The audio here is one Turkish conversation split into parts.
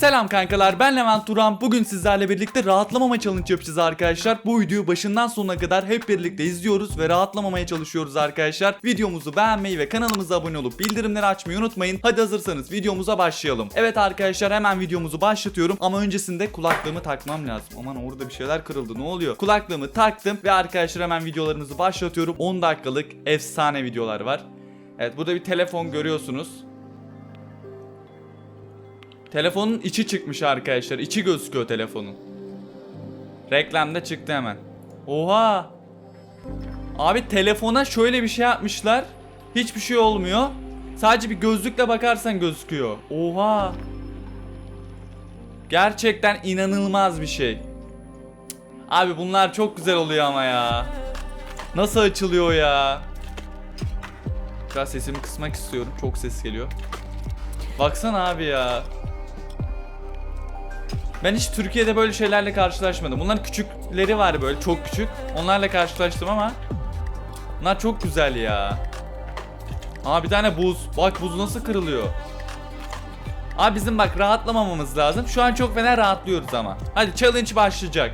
Selam kankalar ben Levent Turan. Bugün sizlerle birlikte rahatlamama challenge yapacağız arkadaşlar. Bu videoyu başından sonuna kadar hep birlikte izliyoruz ve rahatlamamaya çalışıyoruz arkadaşlar. Videomuzu beğenmeyi ve kanalımıza abone olup bildirimleri açmayı unutmayın. Hadi hazırsanız videomuza başlayalım. Evet arkadaşlar hemen videomuzu başlatıyorum ama öncesinde kulaklığımı takmam lazım. Aman orada bir şeyler kırıldı ne oluyor? Kulaklığımı taktım ve arkadaşlar hemen videolarımızı başlatıyorum. 10 dakikalık efsane videolar var. Evet burada bir telefon görüyorsunuz. Telefonun içi çıkmış arkadaşlar. İçi gözüküyor telefonun. Reklamda çıktı hemen. Oha! Abi telefona şöyle bir şey yapmışlar. Hiçbir şey olmuyor. Sadece bir gözlükle bakarsan gözüküyor. Oha! Gerçekten inanılmaz bir şey. Abi bunlar çok güzel oluyor ama ya. Nasıl açılıyor ya? Biraz sesimi kısmak istiyorum. Çok ses geliyor. Baksana abi ya. Ben hiç Türkiye'de böyle şeylerle karşılaşmadım. Bunların küçükleri var böyle çok küçük. Onlarla karşılaştım ama bunlar çok güzel ya. Aa bir tane buz. Bak buz nasıl kırılıyor. Abi bizim bak rahatlamamamız lazım. Şu an çok fena rahatlıyoruz ama. Hadi challenge başlayacak.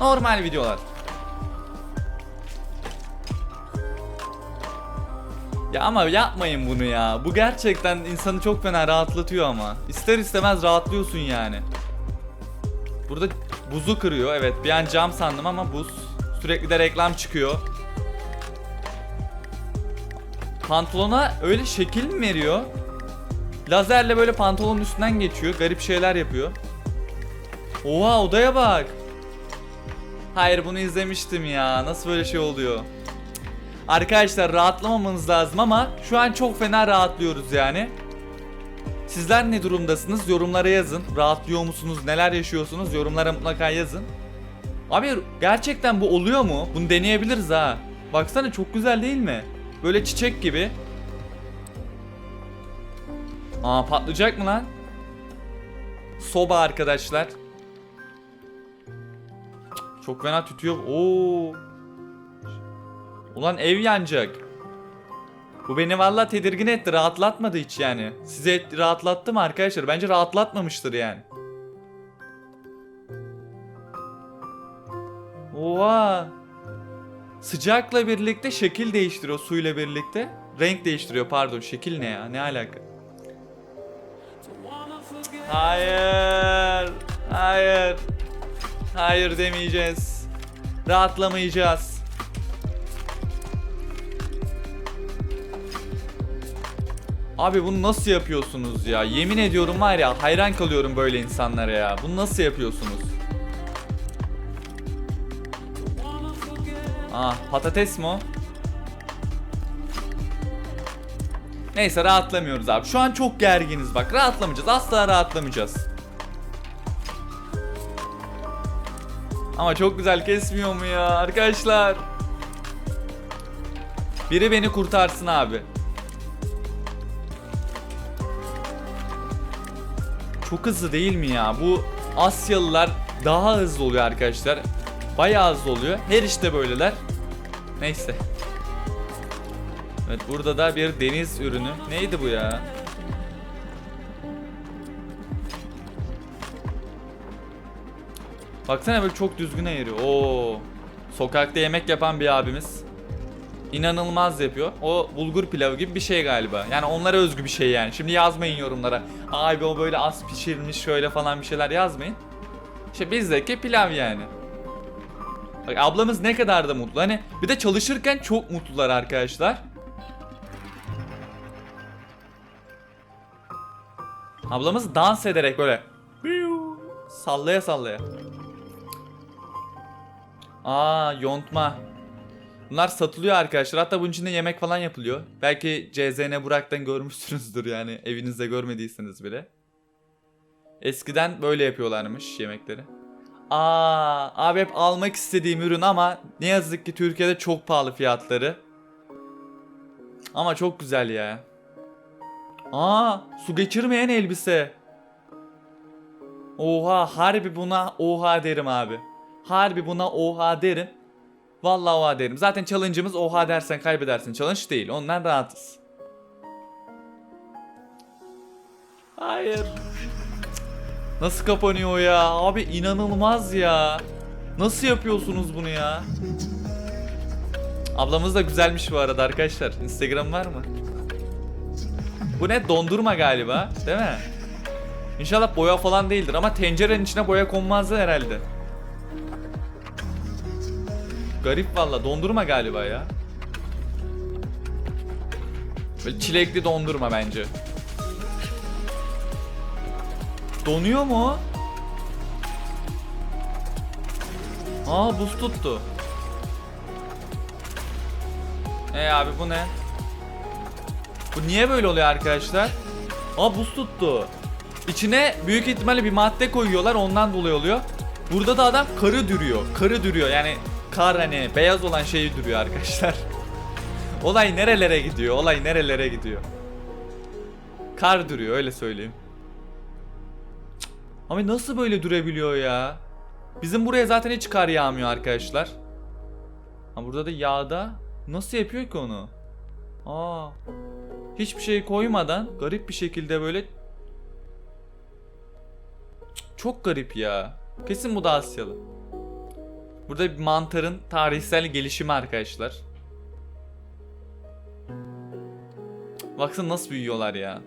Normal videolar. Ya ama yapmayın bunu ya. Bu gerçekten insanı çok fena rahatlatıyor ama. İster istemez rahatlıyorsun yani. Burada buzu kırıyor. Evet bir an cam sandım ama buz. Sürekli de reklam çıkıyor. Pantolona öyle şekil mi veriyor? Lazerle böyle pantolonun üstünden geçiyor. Garip şeyler yapıyor. Oha odaya bak. Hayır bunu izlemiştim ya. Nasıl böyle şey oluyor? Arkadaşlar rahatlamamanız lazım ama şu an çok fena rahatlıyoruz yani. Sizler ne durumdasınız? Yorumlara yazın. Rahatlıyor musunuz? Neler yaşıyorsunuz? Yorumlara mutlaka yazın. Abi gerçekten bu oluyor mu? Bunu deneyebiliriz ha. Baksana çok güzel değil mi? Böyle çiçek gibi. Aa patlayacak mı lan? Soba arkadaşlar. Çok fena tütüyor. Oo. Ulan ev yanacak. Bu beni valla tedirgin etti. Rahatlatmadı hiç yani. Size rahatlattı mı arkadaşlar? Bence rahatlatmamıştır yani. Oha. Sıcakla birlikte şekil değiştiriyor suyla birlikte. Renk değiştiriyor pardon. Şekil ne ya? Ne alaka? Hayır. Hayır. Hayır demeyeceğiz. Rahatlamayacağız. Abi bunu nasıl yapıyorsunuz ya? Yemin ediyorum var ya hayran kalıyorum böyle insanlara ya. Bunu nasıl yapıyorsunuz? Ah patates mi o? Neyse rahatlamıyoruz abi. Şu an çok gerginiz bak. Rahatlamayacağız. Asla rahatlamayacağız. Ama çok güzel kesmiyor mu ya arkadaşlar? Biri beni kurtarsın abi. Çok hızlı değil mi ya? Bu Asyalılar daha hızlı oluyor arkadaşlar. Bayağı hızlı oluyor. Her işte böyleler. Neyse. Evet burada da bir deniz ürünü. Neydi bu ya? Baksana böyle çok düzgün ayırıyor. Oo. Sokakta yemek yapan bir abimiz. İnanılmaz yapıyor. O bulgur pilavı gibi bir şey galiba. Yani onlara özgü bir şey yani. Şimdi yazmayın yorumlara. Abi o böyle az pişirmiş şöyle falan bir şeyler yazmayın. İşte bizdeki pilav yani. Bak ablamız ne kadar da mutlu. Hani bir de çalışırken çok mutlular arkadaşlar. Ablamız dans ederek böyle sallaya sallaya. Aa yontma. Bunlar satılıyor arkadaşlar. Hatta bunun içinde yemek falan yapılıyor. Belki CZN Burak'tan görmüşsünüzdür yani evinizde görmediyseniz bile. Eskiden böyle yapıyorlarmış yemekleri. Aa, abi hep almak istediğim ürün ama ne yazık ki Türkiye'de çok pahalı fiyatları. Ama çok güzel ya. Aa, su geçirmeyen elbise. Oha, harbi buna oha derim abi. Harbi buna oha derim. Vallahi oha derim. Zaten challenge'ımız oha dersen kaybedersin challenge değil. Ondan rahatız. Hayır. Nasıl kapanıyor ya? Abi inanılmaz ya. Nasıl yapıyorsunuz bunu ya? Ablamız da güzelmiş bu arada arkadaşlar. Instagram var mı? Bu ne? Dondurma galiba. Değil mi? İnşallah boya falan değildir ama tencerenin içine boya konmazdı herhalde. Garip valla. Dondurma galiba ya. Böyle çilekli dondurma bence. Donuyor mu? Aa buz tuttu. E abi bu ne? Bu niye böyle oluyor arkadaşlar? Aa buz tuttu. İçine büyük ihtimalle bir madde koyuyorlar ondan dolayı oluyor. Burada da adam karı dürüyor. Karı dürüyor yani kar hani beyaz olan şeyi dürüyor arkadaşlar. Olay nerelere gidiyor? Olay nerelere gidiyor? Kar duruyor öyle söyleyeyim. Ama nasıl böyle durabiliyor ya? Bizim buraya zaten hiç kar yağmıyor arkadaşlar. Ha burada da yağda nasıl yapıyor ki onu? Aa. Hiçbir şey koymadan garip bir şekilde böyle çok garip ya. Kesin bu da Asyalı. Burada bir mantarın tarihsel gelişimi arkadaşlar. Baksana nasıl büyüyorlar ya.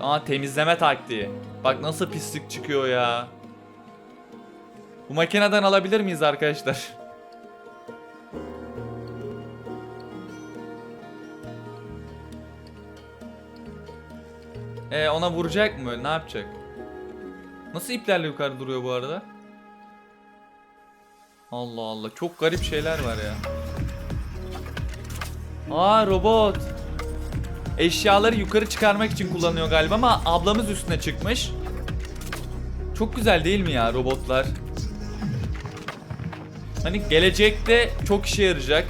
Aa temizleme taktiği. Bak nasıl pislik çıkıyor ya. Bu makineden alabilir miyiz arkadaşlar? E ona vuracak mı ne yapacak? Nasıl iplerle yukarı duruyor bu arada? Allah Allah çok garip şeyler var ya. Aa robot. Eşyaları yukarı çıkarmak için kullanıyor galiba ama ablamız üstüne çıkmış. Çok güzel değil mi ya robotlar? Hani gelecekte çok işe yarayacak.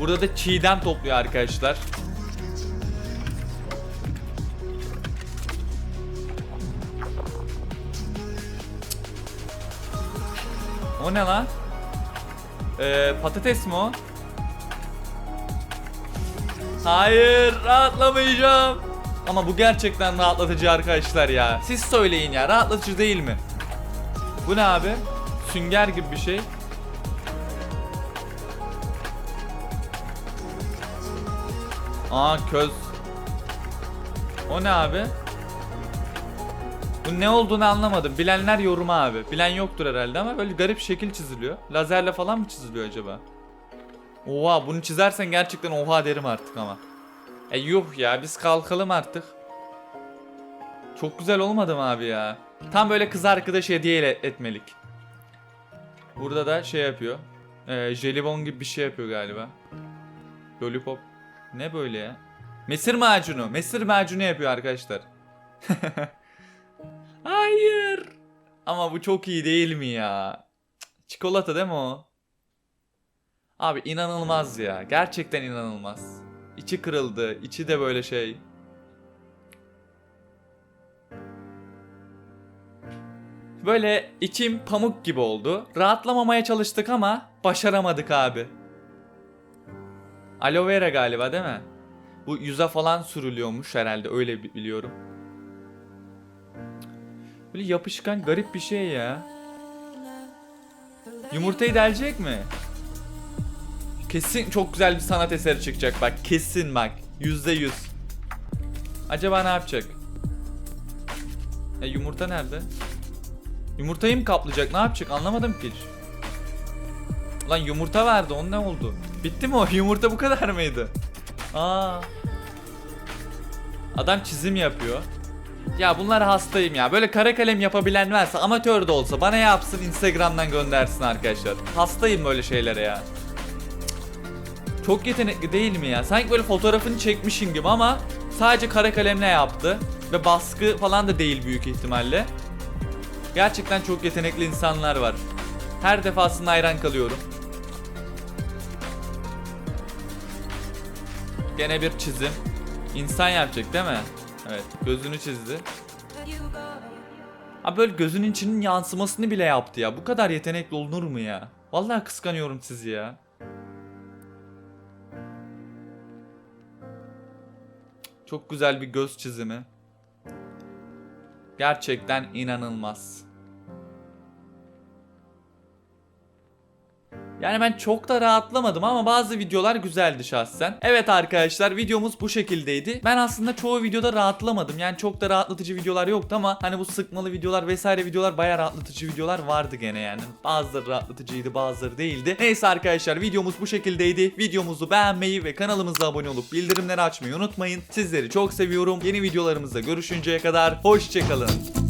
Burada da çiğdem topluyor arkadaşlar. Ne lan? Ee, patates mi o? Hayır rahatlamayacağım. Ama bu gerçekten rahatlatıcı arkadaşlar ya. Siz söyleyin ya rahatlatıcı değil mi? Bu ne abi? Sünger gibi bir şey. Aa köz. O ne abi? Ne olduğunu anlamadım. Bilenler yoruma abi. Bilen yoktur herhalde ama böyle garip şekil çiziliyor. Lazerle falan mı çiziliyor acaba? Oha bunu çizersen gerçekten oha derim artık ama. E yuh ya biz kalkalım artık. Çok güzel olmadı mı abi ya? Tam böyle kız arkadaş hediye etmelik. Burada da şey yapıyor. Ee, jelibon gibi bir şey yapıyor galiba. Lollipop. Ne böyle ya? Mesir macunu. Mesir macunu yapıyor arkadaşlar. Hayır. Ama bu çok iyi değil mi ya? Çikolata değil mi o? Abi inanılmaz ya. Gerçekten inanılmaz. İçi kırıldı. içi de böyle şey. Böyle içim pamuk gibi oldu. Rahatlamamaya çalıştık ama başaramadık abi. Aloe vera galiba değil mi? Bu yüze falan sürülüyormuş herhalde öyle bi- biliyorum. Böyle yapışkan garip bir şey ya. Yumurtayı delecek mi? Kesin çok güzel bir sanat eseri çıkacak bak kesin bak yüzde yüz. Acaba ne yapacak? E yumurta nerede? Yumurtayı mı kaplayacak ne yapacak anlamadım ki hiç. Lan yumurta verdi onun ne oldu? Bitti mi o yumurta bu kadar mıydı? Aa. Adam çizim yapıyor. Ya bunlar hastayım ya. Böyle kara kalem yapabilen varsa amatör de olsa bana yapsın Instagram'dan göndersin arkadaşlar. Hastayım böyle şeylere ya. Çok yetenekli değil mi ya? Sanki böyle fotoğrafını çekmişin gibi ama sadece kara kalemle yaptı. Ve baskı falan da değil büyük ihtimalle. Gerçekten çok yetenekli insanlar var. Her defasında hayran kalıyorum. Gene bir çizim. İnsan yapacak değil mi? Evet, gözünü çizdi. Abi böyle gözünün içinin yansımasını bile yaptı ya. Bu kadar yetenekli olunur mu ya? Vallahi kıskanıyorum sizi ya. Çok güzel bir göz çizimi. Gerçekten inanılmaz. Yani ben çok da rahatlamadım ama bazı videolar güzeldi şahsen. Evet arkadaşlar videomuz bu şekildeydi. Ben aslında çoğu videoda rahatlamadım. Yani çok da rahatlatıcı videolar yoktu ama hani bu sıkmalı videolar vesaire videolar bayağı rahatlatıcı videolar vardı gene yani. Bazıları rahatlatıcıydı bazıları değildi. Neyse arkadaşlar videomuz bu şekildeydi. Videomuzu beğenmeyi ve kanalımıza abone olup bildirimleri açmayı unutmayın. Sizleri çok seviyorum. Yeni videolarımızda görüşünceye kadar hoşçakalın.